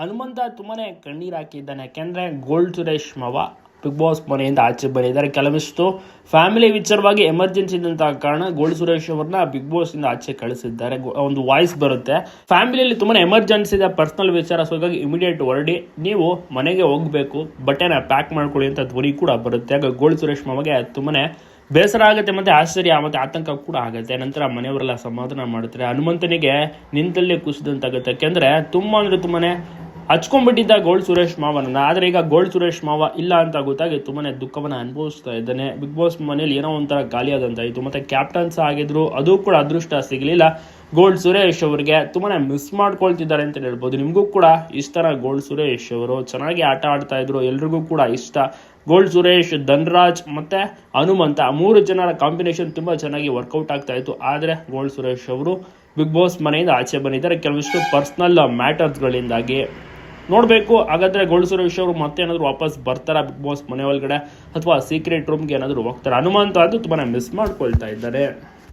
ಹನುಮಂತ ತುಂಬಾ ಕಣ್ಣೀರು ಹಾಕಿದ್ದಾನೆ. ಯಾಕೆಂದ್ರೆ ಗೋಲ್ಡ್ ಸುರೇಶ್ ಮವ ಬಿಗ್ ಬಾಸ್ ಮನೆಯಿಂದ ಆಚೆ ಬಂದಿದ್ದಾರೆ ಕೆಲವಿಷ್ಟು ಫ್ಯಾಮಿಲಿ ವಿಚಾರವಾಗಿ ಎಮರ್ಜೆನ್ಸಿ ಇದ್ದಂತ ಕಾರಣ ಗೋಲ್ಡ್ ಸುರೇಶ್ ಅವ್ರನ್ನ ಬಿಗ್ ಬಾಸ್ ಇಂದ ಆಚೆ ಕಳಿಸಿದ್ದಾರೆ. ಒಂದು ವಾಯ್ಸ್ ಬರುತ್ತೆ. ಫ್ಯಾಮಿಲಿಯಲ್ಲಿ ತುಂಬಾ ಎಮರ್ಜೆನ್ಸಿ ಇದೆ ಪರ್ಸನಲ್ ವಿಚಾರ ಸೊ ಹಾಗಾಗಿ ಇಮಿಡಿಯೇಟ್ ಹೊರಡಿ. ನೀವು ಮನೆಗೆ ಹೋಗ್ಬೇಕು, ಬಟ್ಟೆನ ಪ್ಯಾಕ್ ಮಾಡ್ಕೊಳ್ಳಿ ಅಂತ ಧ್ವನಿ ಕೂಡ ಬರುತ್ತೆ. ಆಗ ಗೋಲ್ಡ್ ಸುರೇಶ್ ಮಾಮಗೆ ತುಂಬಾ ಬೇಸರ ಆಗುತ್ತೆ ಮತ್ತೆ ಆಶ್ಚರ್ಯ, ಮತ್ತೆ ಆತಂಕ ಕೂಡ ಆಗುತ್ತೆ. ನಂತರ ಮನೆಯವರೆಲ್ಲ ಸಮಾಧಾನ ಮಾಡ್ತಾರೆ. ಹನುಮಂತನಿಗೆ ನಿಂತಲ್ಲೇ ಕುಸಿದಂತಾಗುತ್ತೆ ಯಾಕೆಂದ್ರೆ ತುಂಬಾ ಅಂದ್ರೆ ತುಂಬಾನೇ ಹಚ್ಕೊಂಡ್ಬಿಟ್ಟಿದ್ದ ಗೋಲ್ಡ್ ಸುರೇಶ್ ಮಾವನನ್ನ. ಆದರೆ ಈಗ ಗೋಲ್ಡ್ ಸುರೇಶ್ ಮಾವ ಇಲ್ಲ ಅಂತ ಗೊತ್ತಾಗಿ ತುಂಬಾ ದುಃಖವನ್ನ ಅನುಭವಿಸ್ತಾ ಇದ್ದಾನೆ. ಬಿಗ್ ಬಾಸ್ ಮನೇಲಿ ಏನೋ ಒಂಥರ ಖಾಲಿಯಾದಂತಾಯಿತು ಮತ್ತೆ ಕ್ಯಾಪ್ಟನ್ಸ್ ಆಗಿದ್ರು, ಅದು ಕೂಡ ಅದೃಷ್ಟ ಸಿಗಲಿಲ್ಲ. ಗೋಲ್ಡ್ ಸುರೇಶ್ ಅವರಿಗೆ ತುಂಬಾ ಮಿಸ್ ಮಾಡ್ಕೊಳ್ತಿದ್ದಾರೆ ಅಂತ ಹೇಳ್ಬೋದು. ನಿಮಗೂ ಕೂಡ ಇಷ್ಟನ ಗೋಲ್ಡ್ ಸುರೇಶ್ ಅವರು ಚೆನ್ನಾಗಿ ಆಟ ಆಡ್ತಾ ಇದ್ರು. ಎಲ್ರಿಗೂ ಕೂಡ ಇಷ್ಟ. ಗೋಲ್ಡ್ ಸುರೇಶ್, ಧನ್ರಾಜ್ ಮತ್ತೆ ಹನುಮಂತ ಮೂರು ಜನರ ಕಾಂಬಿನೇಷನ್ ತುಂಬಾ ಚೆನ್ನಾಗಿ ವರ್ಕೌಟ್ ಆಗ್ತಾ ಇತ್ತು. ಆದರೆ ಗೋಲ್ಡ್ ಸುರೇಶ್ ಅವರು ಬಿಗ್ ಬಾಸ್ ಮನೆಯಿಂದ ಆಚೆ ಬಂದಿದ್ದಾರೆ. ಕೆಲವಿಷ್ಟು ಪರ್ಸನಲ್ ಮ್ಯಾಟರ್ಸ್ಗಳಿಂದಾಗಿ ನೋಡಬೇಕು. ಹಾಗಾದ್ರೆ ಗೋಲ್ಡ್ ಸುರೇಶ್ ಅವರು ಮತ್ತೆ ಏನಾದರೂ ವಾಪಸ್ ಬರ್ತಾರಾ ಬಿಗ್ ಬಾಸ್ ಮನೆ ಒಳಗಡೆ? ಅಥವಾ ಸೀಕ್ರೆಟ್ ರೂಮ್ಗೆ ಏನಾದರೂ ಹೋಗ್ತಾರೆ? ಹನುಮಂತ ಅದು ತುಂಬಾ ಮಿಸ್ ಮಾಡ್ಕೊಳ್ತಾ ಇದ್ದಾರೆ.